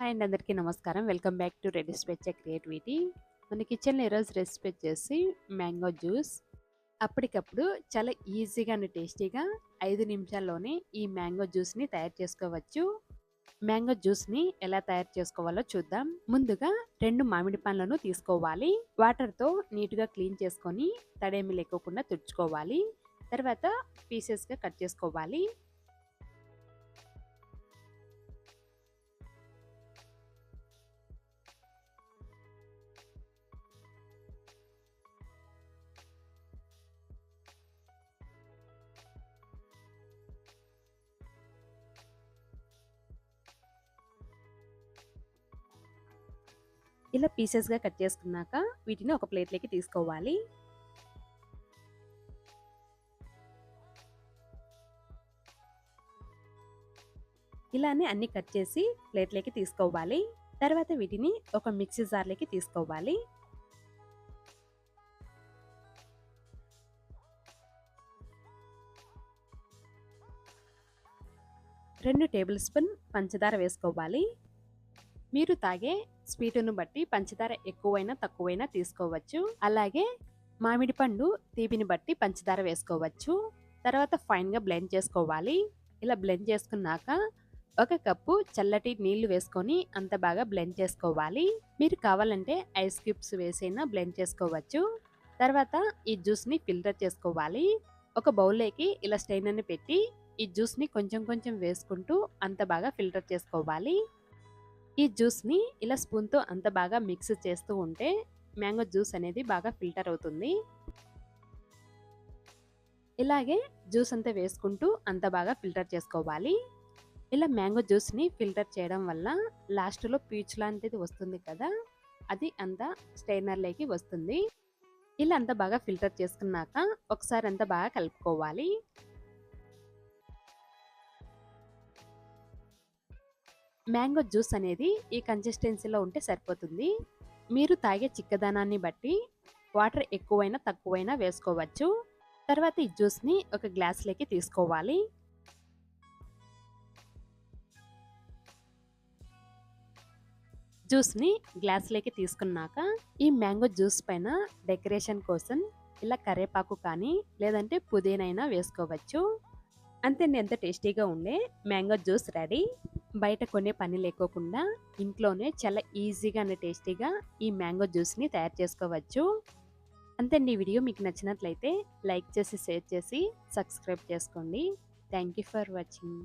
Hi అండి అందరికీ నమస్కారం. Welcome back to ready speech creativity. మన కిచెన్లో ఈరోజు రెసిపీ వచ్చేసి మ్యాంగో జ్యూస్. అప్పటికప్పుడు చాలా ఈజీగా అండ్ టేస్టీగా ఐదు నిమిషాల్లోనే ఈ మ్యాంగో జ్యూస్ని తయారు చేసుకోవచ్చు. మ్యాంగో జ్యూస్ని ఎలా తయారు చేసుకోవాలో చూద్దాం. ముందుగా రెండు మామిడి పండ్లను తీసుకోవాలి. వాటర్తో నీట్గా క్లీన్ చేసుకొని తడేమి లేకోకుండా తుడుచుకోవాలి. తర్వాత పీసెస్గా కట్ చేసుకోవాలి. ఇలా పీసెస్గా కట్ చేసుకున్నాక వీటిని ఒక ప్లేట్లోకి తీసుకోవాలి. ఇలానే అన్ని కట్ చేసి ప్లేట్లోకి తీసుకోవాలి. తర్వాత వీటిని ఒక మిక్సీ జార్లోకి తీసుకోవాలి. రెండు టేబుల్ స్పూన్ పంచదార వేసుకోవాలి. మీరు తాగే స్వీటును బట్టి పంచదార ఎక్కువైనా తక్కువైనా తీసుకోవచ్చు. అలాగే మామిడి పండు తీపిని బట్టి పంచదార వేసుకోవచ్చు. తర్వాత ఫైన్గా బ్లెండ్ చేసుకోవాలి. ఇలా బ్లెండ్ చేసుకున్నాక ఒక కప్పు చల్లటి నీళ్ళు వేసుకొని అంత బాగా బ్లెండ్ చేసుకోవాలి. మీరు కావాలంటే ఐస్ క్యూబ్స్ వేసైనా బ్లెండ్ చేసుకోవచ్చు. తర్వాత ఈ జ్యూస్ని ఫిల్టర్ చేసుకోవాలి. ఒక బౌల్లోకి ఇలా స్టెయినర్ని పెట్టి ఈ జ్యూస్ని కొంచెం కొంచెం వేసుకుంటూ అంత బాగా ఫిల్టర్ చేసుకోవాలి. ఈ జ్యూస్ని ఇలా స్పూన్తో అంత బాగా మిక్స్ చేస్తూ ఉంటే మ్యాంగో జ్యూస్ అనేది బాగా ఫిల్టర్ అవుతుంది. ఇలాగే జ్యూస్ అంతా వేసుకుంటూ అంత బాగా ఫిల్టర్ చేసుకోవాలి. ఇలా మ్యాంగో జ్యూస్ని ఫిల్టర్ చేయడం వల్ల లాస్ట్లో పీచ్ లాంటిది వస్తుంది కదా అది అంతా స్టెయినర్లోకి వస్తుంది. ఇలా అంతా బాగా ఫిల్టర్ చేసుకున్నాక ఒకసారి అంతా బాగా కలుపుకోవాలి. మ్యాంగో జ్యూస్ అనేది ఈ కన్సిస్టెన్సీలో ఉంటే సరిపోతుంది. మీరు తాగే చిక్కదనాన్ని బట్టి వాటర్ ఎక్కువైనా తక్కువైనా వేసుకోవచ్చు. తర్వాత ఈ జ్యూస్ని ఒక గ్లాస్లోకి తీసుకోవాలి. జ్యూస్ని గ్లాస్లోకి తీసుకున్నాక ఈ మ్యాంగో జ్యూస్ పైన డెకరేషన్ కోసం ఇలా కరేపాకు కానీ లేదంటే పుదీనైనా వేసుకోవచ్చు. అంతే ఎంత టేస్టీగా ఉండే మ్యాంగో జ్యూస్ రెడీ. బయట కొనే పని లేకోకుండా ఇంట్లోనే చాలా ఈజీగా అండ్ టేస్టీగా ఈ మ్యాంగో జ్యూస్ని తయారు చేసుకోవచ్చు. అంతేండి ఈ వీడియో మీకు నచ్చినట్లయితే లైక్ చేసి షేర్ చేసి సబ్స్క్రైబ్ చేసుకోండి. Thank you for watching.